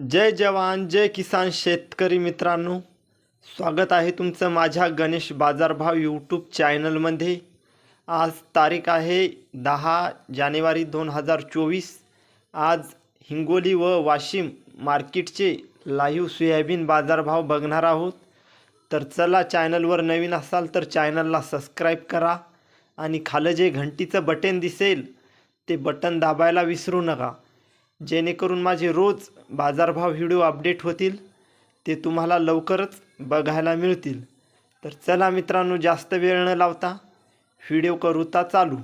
जय जवान जय किसान शेतकरी मित्रांनो. स्वागत आहे तुमचं माझ्या गणेश बाजारभाव यूट्यूब चॅनलमध्ये. आज तारीख आहे दहा जानेवारी दोन हजार चोवीस. आज हिंगोली व वाशिम मार्केटचे लाईव्ह सोयाबीन बाजारभाव बघणार आहोत. तर चला चॅनलवर नवीन असाल तर चॅनलला सबस्क्राईब करा आणि खालं जे घंटीचं बटन दिसेल ते बटन दाबायला विसरू नका. जेणेकरून माझे रोज बाजारभाव व्हिडिओ अपडेट होतील ते तुम्हाला लवकरच बघायला मिळतील. तर चला मित्रांनो जास्त वेळ न लावता व्हिडिओ करूता चालू.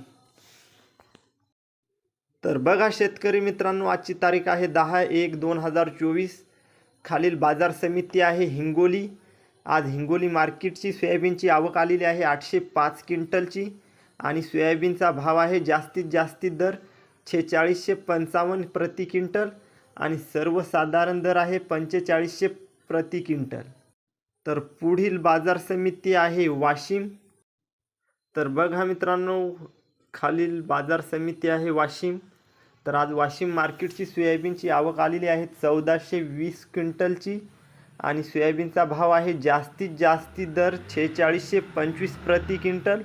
तर बघा शेतकरी मित्रांनो आजची तारीख आहे दहा एक दोन हजार चोवीस. खालील बाजार समिती आहे हिंगोली. आज हिंगोली मार्केटची सोयाबीनची आवक आलेली आहे आठशे पाच क्विंटलची आणि सोयाबीनचा भाव आहे जास्तीत जास्तीत दर छेचाळीसशे पंचावन्न प्रति क्विंटल आणि सर्वसाधारण दर आहे पंचेचाळीसशे प्रति क्विंटल. तर पुढील बाजार समिती आहे वाशिम. तर बघा मित्रांनो खालील बाजार समिती आहे वाशिम. तर आज वाशिम मार्केटची सोयाबीनची आवक आलेली आहे चौदाशे वीस क्विंटलची आणि सोयाबीनचा भाव आहे जास्तीत जास्ती दर छेचाळीसशे पंचवीस प्रति क्विंटल.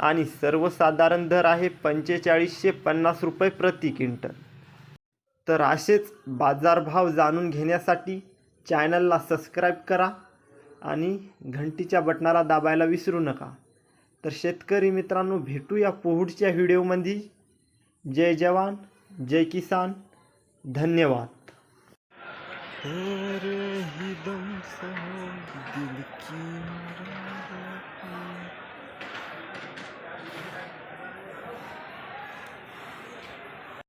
आणि सर्वसाधारण दर आहे पंचेचाळीसशे पन्नास रुपये प्रति क्विंटल. तर असेच बाजारभाव जाणून घेण्यासाठी चॅनलला सबस्क्राईब करा आणि घंटीच्या बटनाला दाबायला विसरू नका. तर शेतकरी मित्रांनो भेटूया पुढच्या व्हिडिओमध्ये. जय जवान जय किसान. धन्यवाद. ही दम दिल की